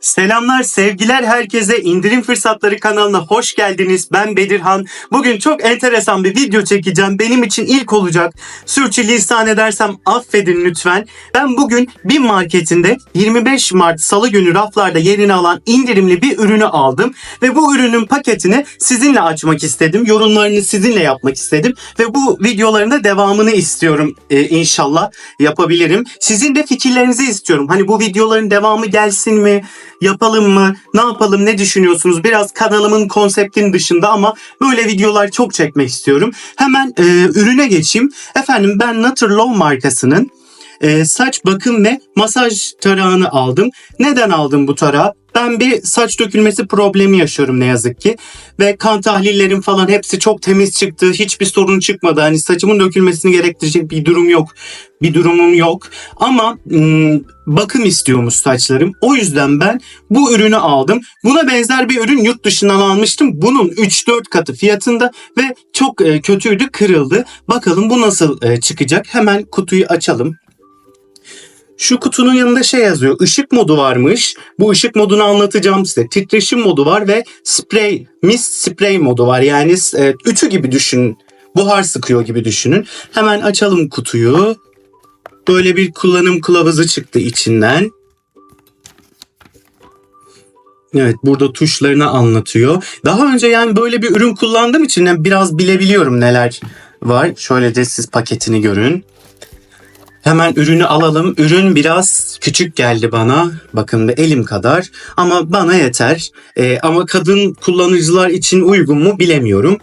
Selamlar, sevgiler herkese. İndirim Fırsatları kanalına hoş geldiniz. Ben Bedirhan. Bugün çok enteresan bir video çekeceğim. Benim için ilk olacak. Sürçülisan edersem affedin lütfen. Ben bugün bir marketinde 25 Mart Salı günü raflarda yerini alan indirimli bir ürünü aldım. Ve bu ürünün paketini sizinle açmak istedim. Yorumlarını sizinle yapmak istedim. Ve bu videoların da devamını istiyorum Ee, inşallah yapabilirim. Sizin de fikirlerinizi istiyorum. Hani bu videoların devamı gelsin mi? Yapalım mı? Ne yapalım? Ne düşünüyorsunuz? Biraz kanalımın konseptinin dışında ama böyle videolar çok çekmek istiyorum. Hemen e, ürüne geçeyim. Efendim ben Naturlow markasının e, saç bakım ve masaj tarağını aldım. Neden aldım bu tarağı? Ben bir saç dökülmesi problemi yaşıyorum ne yazık ki. Ve kan tahlillerim falan hepsi çok temiz çıktı. Hiçbir sorun çıkmadı. Hani saçımın dökülmesini gerektirecek bir durum yok. Bir durumum yok. Ama ım, bakım istiyormuş saçlarım. O yüzden ben bu ürünü aldım. Buna benzer bir ürün yurt dışından almıştım. Bunun 3-4 katı fiyatında ve çok e, kötüydü, kırıldı. Bakalım bu nasıl e, çıkacak. Hemen kutuyu açalım. Şu kutunun yanında şey yazıyor. Işık modu varmış. Bu ışık modunu anlatacağım size. Titreşim modu var ve spray, mist spray modu var. Yani e, ütü gibi düşünün. Buhar sıkıyor gibi düşünün. Hemen açalım kutuyu. Böyle bir kullanım kılavuzu çıktı içinden. Evet burada tuşlarını anlatıyor. Daha önce yani böyle bir ürün kullandığım için yani biraz bilebiliyorum neler var. Şöyle de siz paketini görün. Hemen ürünü alalım. Ürün biraz küçük geldi bana. Bakın elim kadar. Ama bana yeter. Ee, ama kadın kullanıcılar için uygun mu bilemiyorum.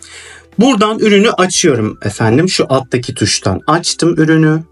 Buradan ürünü açıyorum efendim. Şu alttaki tuştan açtım ürünü.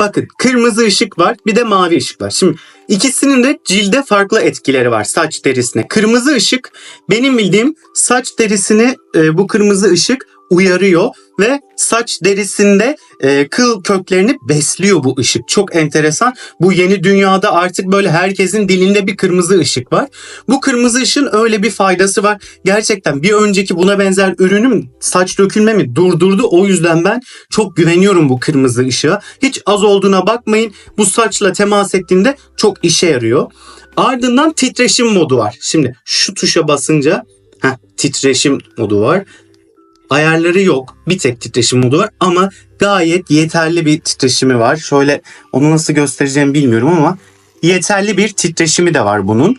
Bakın kırmızı ışık var bir de mavi ışık var. Şimdi ikisinin de cilde farklı etkileri var saç derisine. Kırmızı ışık benim bildiğim saç derisini e, bu kırmızı ışık uyarıyor ve saç derisinde e, kıl köklerini besliyor bu ışık. Çok enteresan. Bu yeni dünyada artık böyle herkesin dilinde bir kırmızı ışık var. Bu kırmızı ışığın öyle bir faydası var. Gerçekten bir önceki buna benzer ürünüm saç dökülmemi durdurdu. O yüzden ben çok güveniyorum bu kırmızı ışığa. Hiç az olduğuna bakmayın. Bu saçla temas ettiğinde çok işe yarıyor. Ardından titreşim modu var. Şimdi şu tuşa basınca heh, titreşim modu var ayarları yok. Bir tek titreşim modu var ama gayet yeterli bir titreşimi var. Şöyle onu nasıl göstereceğimi bilmiyorum ama yeterli bir titreşimi de var bunun.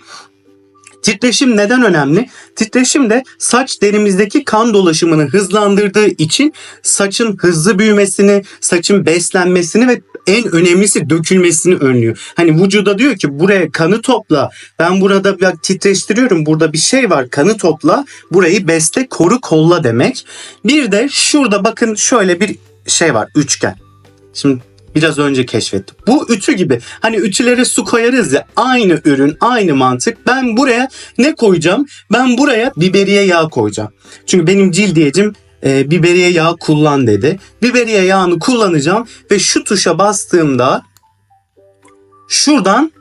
Titreşim neden önemli? Titreşim de saç derimizdeki kan dolaşımını hızlandırdığı için saçın hızlı büyümesini, saçın beslenmesini ve en önemlisi dökülmesini önlüyor. Hani vücuda diyor ki buraya kanı topla. Ben burada bak titreştiriyorum. Burada bir şey var. Kanı topla. Burayı besle, koru, kolla demek. Bir de şurada bakın şöyle bir şey var. Üçgen. Şimdi biraz önce keşfettim. Bu ütü gibi. Hani ütülere su koyarız ya aynı ürün, aynı mantık. Ben buraya ne koyacağım? Ben buraya biberiye yağı koyacağım. Çünkü benim cildiyecim e, biberiye yağı kullan dedi. Biberiye yağını kullanacağım ve şu tuşa bastığımda şuradan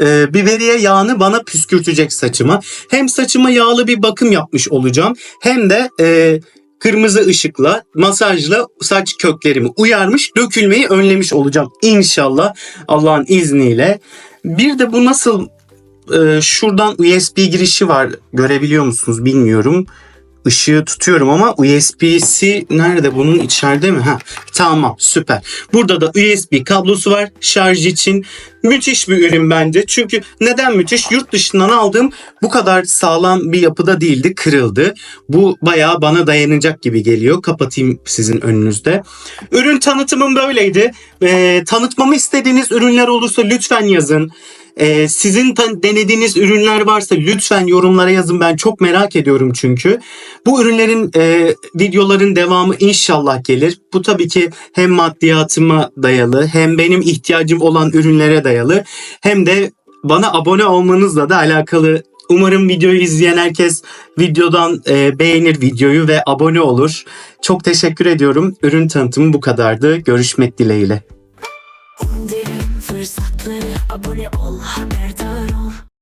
e, biberiye yağını bana püskürtecek saçıma. Hem saçıma yağlı bir bakım yapmış olacağım hem de e, kırmızı ışıkla, masajla saç köklerimi uyarmış, dökülmeyi önlemiş olacağım inşallah Allah'ın izniyle. Bir de bu nasıl e, şuradan USB girişi var görebiliyor musunuz bilmiyorum. Işığı tutuyorum ama USB'si nerede bunun içeride mi? Ha, tamam süper. Burada da USB kablosu var şarj için. Müthiş bir ürün bence. Çünkü neden müthiş? Yurt dışından aldığım bu kadar sağlam bir yapıda değildi. Kırıldı. Bu bayağı bana dayanacak gibi geliyor. Kapatayım sizin önünüzde. Ürün tanıtımım böyleydi. Ee, tanıtmamı istediğiniz ürünler olursa lütfen yazın. Ee, sizin denediğiniz ürünler varsa lütfen yorumlara yazın. Ben çok merak ediyorum çünkü. Bu ürünlerin e, videoların devamı inşallah gelir. Bu tabii ki hem maddiyatıma dayalı hem benim ihtiyacım olan ürünlere dayalı hem de bana abone olmanızla da alakalı. Umarım videoyu izleyen herkes videodan e, beğenir videoyu ve abone olur. Çok teşekkür ediyorum. Ürün tanıtımı bu kadardı. Görüşmek dileğiyle abone ol.